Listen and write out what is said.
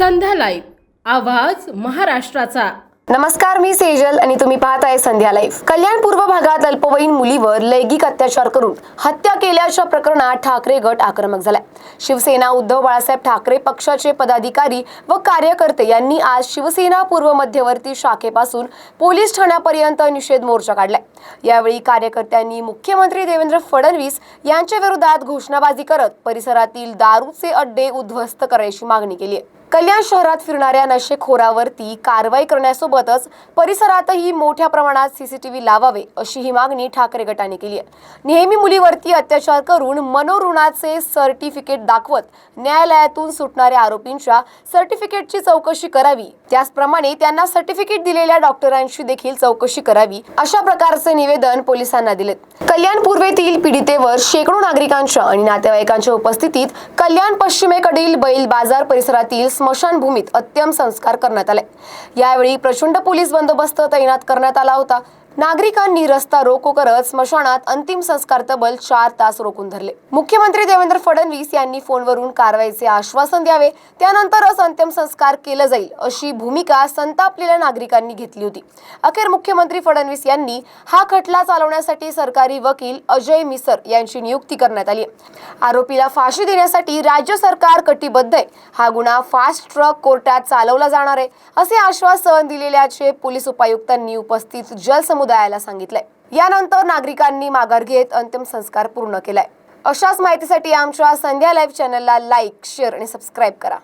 संध्या live आवाज महाराष्ट्राचा. नमस्कार मी सेजल आणि तुम्ही पाहत आहे संध्या लाईव्ह कल्याण पूर्व भागात अल्पवयीन मुलीवर लैंगिक अत्याचार करून हत्या केल्याच्या प्रकरणात ठाकरे गट आक्रमक झालाय. शिवसेना उद्धव बाळासाहेब ठाकरे पक्षाचे पदाधिकारी व कार्यकर्ते यांनी आज शिवसेना पूर्व मध्यवर्ती शाखेपासून पोलीस ठाण्यापर्यंत निषेध मोर्चा काढलाय. यावेळी कार्यकर्त्यांनी मुख्यमंत्री देवेंद्र फडणवीस यांच्या विरोधात घोषणाबाजी करत परिसरातील दारूचे अड्डे उद्ध्वस्त करायची मागणी केली आहे. कल्याण शहरात फिरणाऱ्या नशेखोरावरती कारवाई करण्यासोबतच परिसरातही मोठ्या प्रमाणात सीसीटीव्ही लावावे अशी ही मागणी ठाकरे गटाने केली आहे. नेहमी मुलीवरती अत्याचार करून मनोऋणाचे सर्टिफिकेट दाखवत न्यायालयातून सुटणाऱ्या आरोपींच्या सर्टिफिकेटची चौकशी करावी. त्याचप्रमाणे त्यांना सर्टिफिकेट दिलेल्या डॉक्टरांची देखील चौकशी करावी अशा प्रकारचे निवेदन पोलिसांना दिलेत. कल्याण पूर्वेतील पीडितेवर शेकडो नागरिकांच्या आणि नातेवाईकांच्या उपस्थितीत कल्याण पश्चिमेकडील बैल बाजार परिसरातील स्मशानभूमीत अंत्यम संस्कार करण्यात आले. यावेळी प्रचंड पोलीस बंदोबस्त तैनात करण्यात आला होता. नागरिकांनी रस्ता रोको करत स्मशानात अंतिम संस्कार तब्बल चार तास रोखून धरले. मुख्यमंत्री देवेंद्र फडणवीस यांनी फोनवरून कारवाईचे आश्वासन द्यावे त्यानंतरच अंतिम संस्कार केलं जाईल अशी भूमिका संतापलेल्या नागरिकांनी घेतली होती. अखेर मुख्यमंत्री फडणवीस यांनी हा खटला चालवण्यासाठी सरकारी वकील अजय मिसर यांची नियुक्ती करण्यात आली आरोपीला फाशी देण्यासाठी राज्य सरकार कटिबद्ध आहे. हा गुन्हा फास्ट ट्रक कोर्टात चालवला जाणार आहे असे आश्वासन दिलेल्याचे पोलीस उपायुक्तांनी उपस्थित जलसमुदायाला सांगितलंय. यानंतर नागरिकांनी माघार घेत अंतिम संस्कार पूर्ण केलाय. अशाच माहितीसाठी आमच्या संध्या लाईव्ह चॅनलला लाईक शेअर आणि सबस्क्राईब करा.